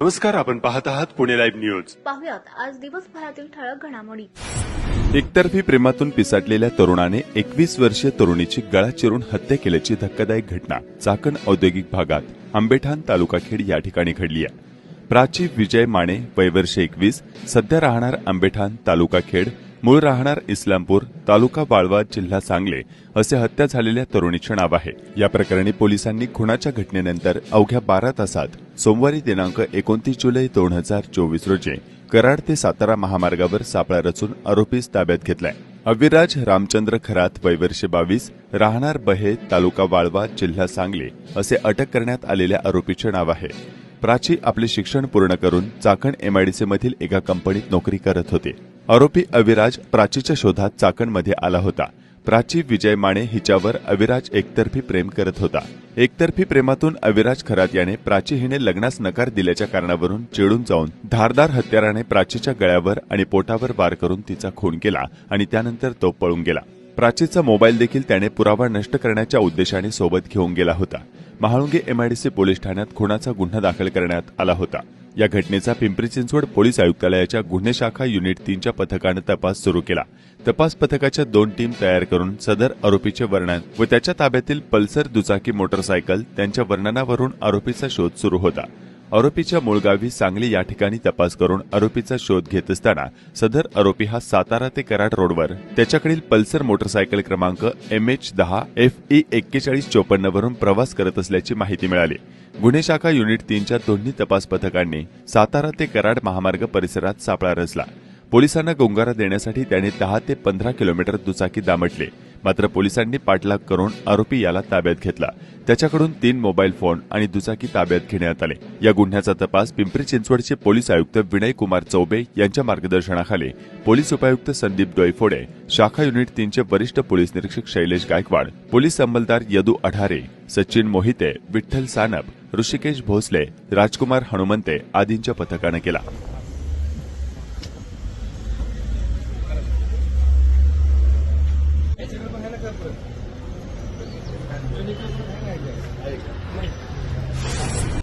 नमस्कार आपण पाहत आहात पुणे लाईव्ह न्यूज. पाहुयात आज दिवसभरातील ठळक घडामोडी. एकतर्फी प्रेमातून पिसाटलेल्या तरुणाने एकवीस वर्षीय तरुणीची गळा चिरून हत्या केल्याची धक्कादायक घटना चाकण औद्योगिक भागात आंबेठाण तालुका खेड या ठिकाणी घडली आहे. प्राची विजय माने वयवर्ष एकवीस सध्या राहणार आंबेठाण तालुका खेड मूळ राहणार इस्लामपूर तालुका वाळवा जिल्हा सांगले असे हत्या झालेल्या तरुणीचे नाव आहे. या प्रकरणी पोलिसांनी खुनाच्या घटनेनंतर अवघ्या बारा तासात सोमवारी दिनांक एकोणतीस जुलै दोन हजार चोवीस रोजी कराड ते सातारा महामार्गावर सापळा रचून आरोपीस ताब्यात घेतलाय. अविराज रामचंद्र खरात वैवर्षे बावीस राहणार बहे तालुका वाळवा जिल्हा सांगली असे अटक करण्यात आलेल्या आरोपीचे नाव आहे. प्राची आपले शिक्षण पूर्ण करून चाकण एमआयडीसी मधील एका कंपनीत नोकरी करत होते. आरोपी अविराज प्राचीच्या शोधात चाकणमध्ये आला होता. प्राची विजय माने हिच्यावर अविराज एकतर्फी प्रेम करत होता. एकतर्फी प्रेमातून अविराज खरात याने प्राची हिने लग्नास नकार दिल्याच्या कारणावरून चिडून जाऊन धारदार हत्याराने प्राचीच्या गळ्यावर आणि पोटावर वार करून तिचा खून केला आणि त्यानंतर तो पळून गेला. प्राचीचा मोबाईल देखील त्याने पुरावा नष्ट करण्याच्या उद्देशाने सोबत घेऊन गेला होता. महाळुंगे एमआयडीसी पोलीस ठाण्यात खुनाचा गुन्हा दाखल करण्यात आला होता. या घटनेचा पिंपरी चिंचवड पोलीस आयुक्तालयाच्या गुन्हे शाखा युनिट तीनच्या पथकानं तपास सुरू केला. तपास पथकाच्या दोन टीम तयार करून सदर आरोपीचे वर्णन व त्याच्या ताब्यातील पल्सर दुचाकी मोटरसायकल त्यांच्या वर्णनावरून आरोपीचा शोध सुरू होता. आरोपीच्या मूळगावी सांगली या ठिकाणी तपास करून आरोपीचा शोध घेत असताना सदर आरोपी हा सातारा ते कराड रोडवर. त्याच्याकडील पल्सर मोटरसायकल क्रमांक एम एच दहा एफ ई एक्केचाळीस चोपन्न वरून प्रवास करत असल्याची माहिती मिळाली. गुन्हे शाखा युनिट तीनच्या दोन्ही तपास पथकांनी सातारा ते कराड महामार्ग परिसरात सापळा रचला. पोलिसांना गुंगारा देण्यासाठी त्याने दहा ते पंधरा किलोमीटर दुचाकी दामटले. मात्र पोलिसांनी पाठलाग करून आरोपी याला ताब्यात घेतला. त्याच्याकडून तीन मोबाईल फोन आणि दुचाकी ताब्यात घेण्यात आले. या गुन्ह्याचा तपास पिंपरी चिंचवडचे पोलीस आयुक्त विनय कुमार चौबे यांच्या मार्गदर्शनाखाली पोलीस उपायुक्त संदीप डोईफोडे शाखा युनिट तीनचे वरिष्ठ पोलीस निरीक्षक शैलेश गायकवाड पोलीस अंमलदार यदू अढारे सचिन मोहिते विठ्ठल सानप ऋषिकेश भोसले राजकुमार हनुमंते आदींच्या पथकानं केला. はい。はい